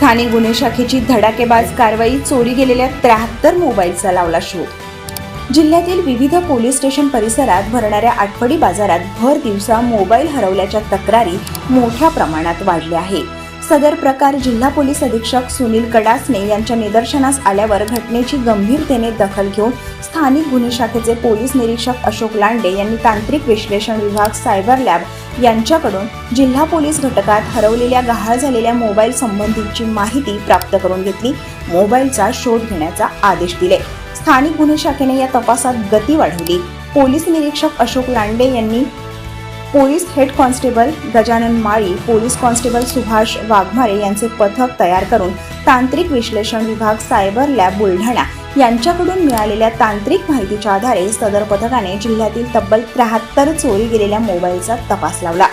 स्थानिक गुन्हे शाखेची धडाकेबाज कारवाई चोरी गेलेल्या त्र्याहत्तर मोबाईलचा लावला शोध. जिल्ह्यातील विविध पोलीस स्टेशन परिसरात भरणाऱ्या आठवडी बाजारात भर दिवसा मोबाईल हरवल्याच्या तक्रारी मोठ्या प्रमाणात वाढल्या आहे सदर प्रकार जिल्हा पोलीस अधीक्षक सुनील कडासने यांच्या निदर्शनास आल्यावर घटनेची गंभीरतेने दखल घेऊन स्थानिक गुन्हे शाखेचे पोलीस निरीक्षक अशोक लांडे यांनी तांत्रिक विश्लेषण विभाग सायबर लॅब यांच्याकडून जिल्हा पोलीस घटकात हरवलेल्या गहाळ झालेल्या मोबाईल संबंधीची माहिती प्राप्त करून घेतली. मोबाईलचा शोध घेण्याचा आदेश दिले. स्थानिक गुन्हे शाखेने या तपासात गती वाढवली. पोलीस निरीक्षक अशोक लांडे यांनी police head constable Gajanan Mali police constable Subhash Waghmare यांचे पथक तयार करून तांत्रिक विश्लेषण विभाग सायबर लॅब बुलढाणा यांच्याकडून मिळालेल्या तांत्रिक माहितीच्या आधारे सदर पथकाने जिल्ह्यातील तब्बल त्र्याहत्तर चोरी गेलेल्या मोबाईलचा तपास लावला.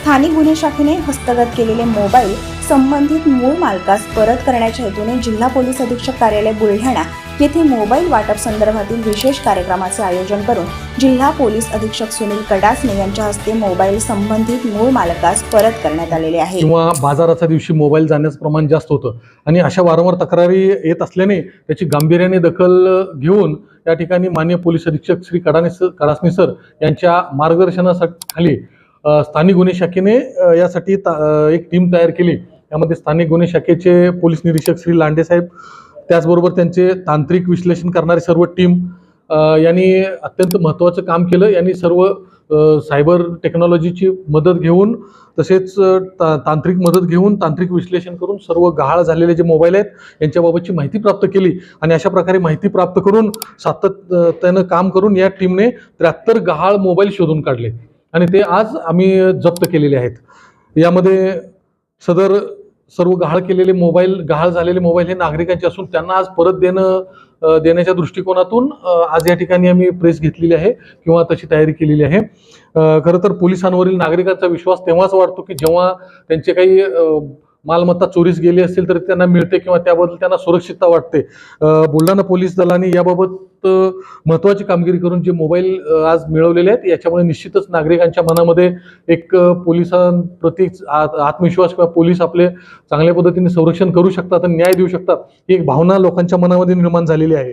स्थानिक गुन्हे शाखेने हस्तगत केलेले मोबाईल संबंधित मूळ मालकास परत करण्याच्या हेतूने जिल्हा पोलीस अधीक्षक कार्यालय बुलढाणा येथे मोबाईल वाटप संदर्भातील विशेष कार्यक्रमाचे आयोजन करून जिल्हा पोलीस अधीक्षक सुनील कडासने यांच्या हस्ते मोबाईल संबंधित मूळ मालकास परत करण्यात आलेले आहे. किंवा बाजाराच्या दिवशी मोबाईल जाण्याचं प्रमाण जास्त होतं. आणि अशा वारंवार तक्रारी येत असल्याने त्याची गांभीर्याने दखल घेऊन या ठिकाणी मान्य पोलीस अधीक्षक श्री कडाने कडासने सर यांच्या मार्गदर्शनाखाली स्थानिक गुन्हे शाखेने यासाठी ता- एक टीम तयार केली. यामध्ये स्थानिक गुन्हे शाखेचे पोलीस निरीक्षक श्री लांडे साहेब त्याचबरोबर त्यांचे तांत्रिक विश्लेषण करणारी सर्व टीम यांनी अत्यंत महत्त्वाचं काम केलं. यांनी सर्व सायबर टेक्नॉलॉजीची मदत घेऊन तसेच ता तांत्रिक मदत घेऊन तांत्रिक विश्लेषण करून सर्व गहाळ झालेले जे मोबाईल आहेत यांच्याबाबतची माहिती प्राप्त केली. आणि अशा प्रकारे माहिती प्राप्त करून सातत्यानं काम करून या टीमने त्र्याहत्तर गहाळ मोबाईल शोधून काढले. आणि ते आज आम्ही जप्त केलेले आहेत. यामध्ये सदर सर्व गहाळ केलेले मोबाईल गहाळ झालेले मोबाईल हे नागरिकांचे असून त्यांना आज परत देणं देण्याच्या दृष्टिकोनातून आज या ठिकाणी आम्ही प्रेस घेतलेली आहे किंवा तशी तयारी केलेली आहे. खरं तर पोलिसांवरील नागरिकांचा विश्वास तेव्हाच वाढतो की जेव्हा त्यांचे काही मालमत्ता चोरीस गेली असेल तर त्यांना मिळते किंवा त्याबद्दल त्यांना सुरक्षितता वाटते. बुलढाणा पोलीस दलाने याबाबत अ, महत्वाची कामगिरी करून जे मोबाईल आज मिळवलेले आहेत याच्यामुळे निश्चितच नागरिकांच्या मनामध्ये एक पोलिसांप्रती आत्मविश्वास किंवा पोलीस आपले चांगल्या पद्धतीने संरक्षण करू शकतात आणि न्याय देऊ शकतात ही एक भावना लोकांच्या मनामध्ये निर्माण झालेली आहे.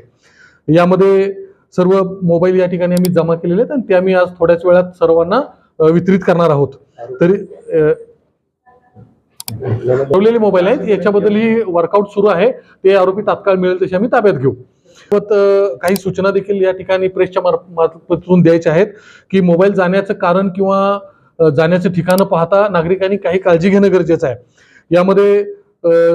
यामध्ये सर्व मोबाईल या ठिकाणी आम्ही जमा केलेले आहेत आणि ते आम्ही आज थोड्याच वेळात सर्वांना वितरित करणार आहोत. तरी ठेवलेले मोबाईल आहेत याच्याबद्दल ही वर्कआउट सुरू आहे ते आरोपी तात्काळ मिळेल तसे आम्ही ताब्यात घेऊ. काही सूचना देखील या ठिकाणी प्रेसच्या मार्फ- मार्फतून द्यायच्या आहेत की मोबाईल जाण्याचं कारण किंवा जाण्याचं ठिकाणं पाहता नागरिकांनी काही काळजी घेणं गरजेचं आहे. यामध्ये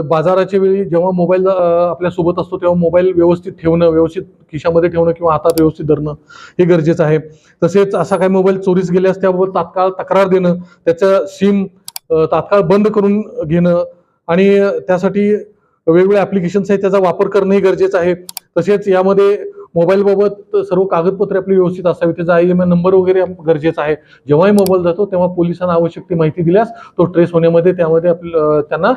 बाजाराच्या वेळी जेव्हा मोबाईल आपल्यासोबत असतो तेव्हा मोबाईल व्यवस्थित ठेवणं व्यवस्थित खिशामध्ये ठेवणं किंवा हातात व्यवस्थित धरणं हे गरजेचं आहे. तसेच असा काही मोबाईल चोरीस गेल्यास त्याबाबत तात्काळ तक्रार देणं त्याचं सिम तात्काळ बंद करून घेणं आणि त्यासाठी वेगवेगळे ॲप्लिकेशन्स आहेत त्याचा वापर करणंही गरजेचं आहे. तसेच यामध्ये मोबाईलबाबत सर्व कागदपत्रे आपली व्यवस्थित असावी त्याचा आय एम ए नंबर वगैरे गरजेचा आहे. जेव्हाही मोबाईल जातो तेव्हा पोलिसांना आवश्यक ती माहिती दिल्यास तो ट्रेस होण्यामध्ये त्यामध्ये आपलं त्यांना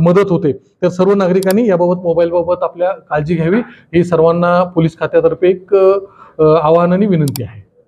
मदत होते. तर सर्व नागरिकांनी याबाबत मोबाईलबाबत आपल्या काळजी घ्यावी. ही सर्वांना पोलीस खात्यातर्फे एक अ, आवाहन आणि विनंती आहे.